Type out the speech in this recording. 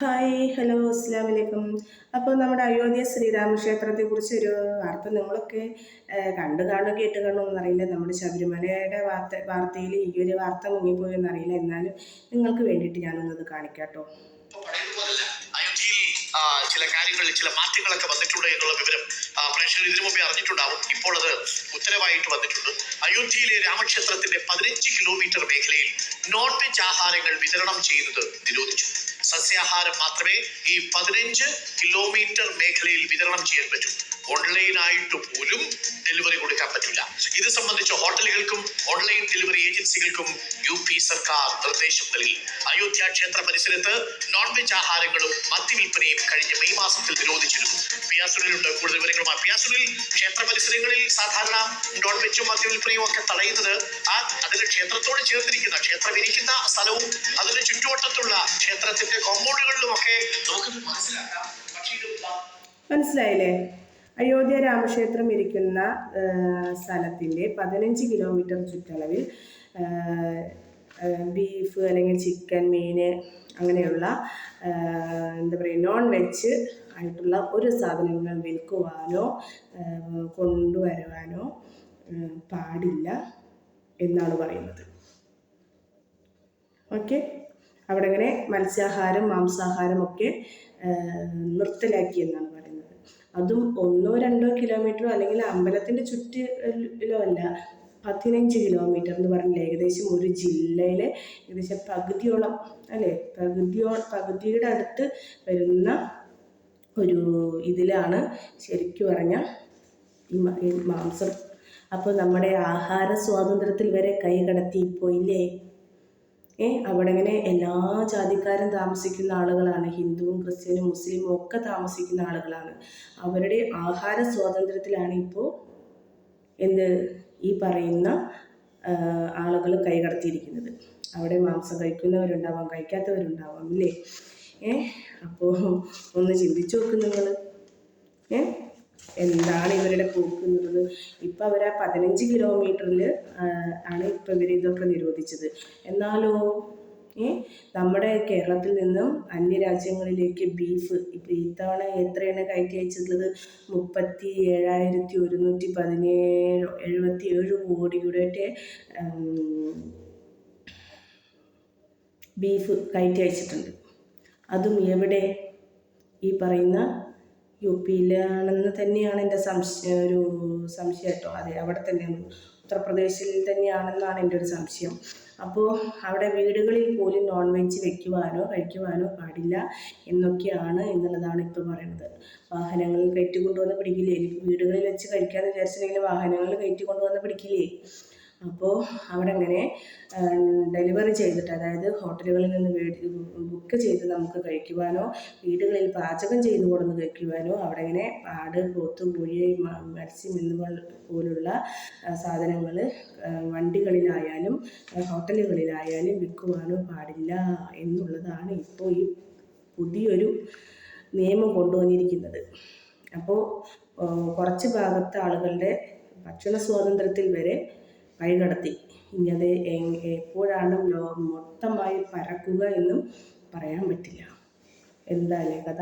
Hi hello അസ്സാം വലൈക്കും അപ്പോൾ നമ്മുടെ അയോധ്യ ശ്രീരാമക്ഷേത്രത്തെക്കുറിച്ച് ഒരു വാർത്ത നിങ്ങളൊക്കെ കണ്ടു കാണുക കേട്ട് കാണുമെന്ന് അറിയില്ല നമ്മുടെ ശബരിമലയുടെ വാർത്ത വാർത്തയിൽ ഈ ഒരു വാർത്ത മുങ്ങിപ്പോയെന്നറിയില്ല എന്നാലും നിങ്ങൾക്ക് വേണ്ടിയിട്ട് ഞാനൊന്നത് കാണിക്കാട്ടോ. ചില കാര്യങ്ങളിൽ ചില മാറ്റങ്ങളൊക്കെ വന്നിട്ടുണ്ട് എന്നുള്ള വിവരം പ്രേക്ഷകർ ഇതിനു മുമ്പേ അറിഞ്ഞിട്ടുണ്ടാവും. ഇപ്പോൾ അത് ഉത്തരവായിട്ട് വന്നിട്ടുണ്ട്. അയോധ്യയിലെ രാമക്ഷേത്രത്തിന്റെ പതിനഞ്ച് കിലോമീറ്റർ മേഖലയിൽ നോൺ വെജ് ആഹാരങ്ങൾ വിതരണം ചെയ്യുന്നത് നിരോധിച്ചു. സസ്യാഹാരം മാത്രമേ ഈ പതിനഞ്ച് കിലോമീറ്റർ മേഖലയിൽ വിതരണം ചെയ്യാൻ പറ്റൂ. ഓൺലൈനായിട്ട് പോലും ഡെലിവറി കൊടുക്കാൻ പറ്റില്ല. ഇത് സംബന്ധിച്ച് ഹോട്ടലുകൾക്കും ഓൺലൈൻ ഡെലിവറി ഏജൻസികൾക്കും യു പി സർക്കാർ നിർദ്ദേശം നൽകി അയോധ്യ ക്ഷേത്ര പരിസരത്ത് നോൺ വെജ് ആഹാരങ്ങളും മദ്യവിൽപ്പനയും കഴിഞ്ഞ മെയ് മാസത്തിൽ നിരോധിച്ചിരുന്നു. പിയാസുനിലുണ്ട് കൂടുതൽ വിവരങ്ങളുമായി പിയാസുനിൽ ക്ഷേത്ര പരിസരങ്ങളിൽ സാധാരണ നോൺ വെജും മദ്യവിൽപ്പനയും ഒക്കെ തടയുന്നത് ആ അതിന് ക്ഷേത്രത്തോട് ചേർത്തിരിക്കുന്ന ക്ഷേത്രം ഇരിക്കുന്ന സ്ഥലവും അതിന് ചുറ്റുവട്ടത്തുള്ള ക്ഷേത്രത്തിന്റെ കോമ്പൗണ്ടുകളിലും ഒക്കെ നമുക്ക് മനസ്സിലാക്കാം. പക്ഷേ ഇത് മനസ്സിലായില്ലേ? അയോധ്യ രാമക്ഷേത്രം ഇരിക്കുന്ന സ്ഥലത്തിന്റെ പതിനഞ്ച് കിലോമീറ്റർ ചുറ്റളവിൽ ബീഫ് അല്ലെങ്കിൽ ചിക്കൻ മീൻ അങ്ങനെയുള്ള എന്താ പറയുക നോൺ വെജ് ആയിട്ടുള്ള ഒരു സാധനങ്ങൾ വിൽക്കുവാനോ കൊണ്ടുവരുവാനോ പാടില്ല എന്നാണ് പറയുന്നത്. ഓക്കെ? അവിടെ ഇങ്ങനെ മത്സ്യാഹാരം മാംസാഹാരം ഒക്കെ നിർത്തലാക്കി എന്നാണ് അതും ഒന്നോ രണ്ടോ കിലോമീറ്ററോ അല്ലെങ്കിൽ അമ്പലത്തിന്റെ ചുറ്റിലോ അല്ല പതിനഞ്ച് കിലോമീറ്റർ എന്ന് പറഞ്ഞാൽ ഏകദേശം ഒരു ജില്ലയിലെ ഏകദേശം പകുതിയോളം അല്ലേ? പകുതിയോ പകുതിയുടെ അടുത്ത് വരുന്ന ഒരു ഇതിലാണ് ശരിക്കും പറഞ്ഞാൽ ഈ മാംസം. അപ്പോൾ നമ്മുടെ ആഹാര സ്വാതന്ത്ര്യത്തിൽ വരെ കൈ കടത്തിപ്പോയില്ലേ? അവിടെ ഇങ്ങനെ എല്ലാ ജാതിക്കാരും താമസിക്കുന്ന ആളുകളാണ്. ഹിന്ദുവും ക്രിസ്ത്യനും മുസ്ലിമും ഒക്കെ താമസിക്കുന്ന ആളുകളാണ്. അവരുടെ ആഹാര സ്വാതന്ത്ര്യത്തിലാണ് ഇപ്പോൾ എന്ത് ഈ പറയുന്ന ആളുകൾ കൈകടത്തിയിരിക്കുന്നത് അവിടെ മാംസം കഴിക്കുന്നവരുണ്ടാവാം കഴിക്കാത്തവരുണ്ടാവാം ഇല്ലേ ഏ അപ്പോൾ ഒന്ന് ചിന്തിച്ചു നോക്ക് നിങ്ങൾ ഏ? എന്താണ് ഇവരുടെ പോക്ക് എന്നുള്ളത് ഇപ്പം അവർ ആ പതിനഞ്ച് കിലോമീറ്ററിൽ ആണ് ഇപ്പം ഇവർ ഇതൊക്കെ നിരോധിച്ചത്. എന്നാലോ? നമ്മുടെ കേരളത്തിൽ നിന്നും അന്യരാജ്യങ്ങളിലേക്ക് ബീഫ് ഇപ്പം ഇത്തവണ എത്രയാണ് കയറ്റി അയച്ചിട്ടുള്ളത്? മുപ്പത്തി ഏഴായിരത്തി ഒരുന്നൂറ്റി പതിനേഴ് എഴുപത്തി ഏഴ് കോടിയുടെ ബീഫ് കയറ്റി അയച്ചിട്ടുണ്ട്. അതും എവിടെ? ഈ പറയുന്ന യു പിയിലാണെന്ന് തന്നെയാണ് എന്റെ സംശയം ഒരു സംശയം കേട്ടോ. അതെ അവിടെ തന്നെയാണ്. ഉത്തർപ്രദേശിൽ തന്നെയാണെന്നാണ് എന്റെ ഒരു സംശയം. അപ്പോൾ അവിടെ വീടുകളിൽ പോലും നോൺ വെജ് വെക്കുവാനോ കഴിക്കുവാനോ പാടില്ല എന്നൊക്കെയാണ് എന്നുള്ളതാണ് ഇപ്പോൾ പറയുന്നത്. വാഹനങ്ങളിൽ കയറ്റി കൊണ്ടുവന്ന് പിടിക്കില്ലേ വീടുകളിൽ വെച്ച് കഴിക്കാമെന്ന് വിചാരിച്ചിട്ടുണ്ടെങ്കിൽ വാഹനങ്ങളിൽ കയറ്റി കൊണ്ടുവന്ന് പിടിക്കില്ലേ? അപ്പോൾ അവിടെ അങ്ങനെ ഡെലിവറി ചെയ്തിട്ട് അതായത് ഹോട്ടലുകളിൽ നിന്ന് ബുക്ക് ചെയ്ത് നമുക്ക് കഴിക്കുവാനോ വീടുകളിൽ പാചകം ചെയ്ത് കൊടുന്ന് കഴിക്കുവാനോ അവിടെ ഇങ്ങനെ ആട് പോത്ത് കോഴി മത്സ്യം എന്നിവ പോലുള്ള സാധനങ്ങൾ വണ്ടികളിലായാലും ഹോട്ടലുകളിലായാലും വിൽക്കുവാനോ പാടില്ല എന്നുള്ളതാണ് ഇപ്പോൾ ഈ പുതിയൊരു നിയമം കൊണ്ടുവന്നിരിക്കുന്നത്. അപ്പോൾ കുറച്ച് ഭാഗത്തെ ആളുകളുടെ ഭക്ഷണ സ്വാതന്ത്ര്യത്തിൽ വരെ കൈകടത്തി ഇനി അത് എപ്പോഴാണ് ലോകം മൊത്തമായി പരക്കുക എന്നും പറയാൻ പറ്റില്ല. എന്താ കഥ?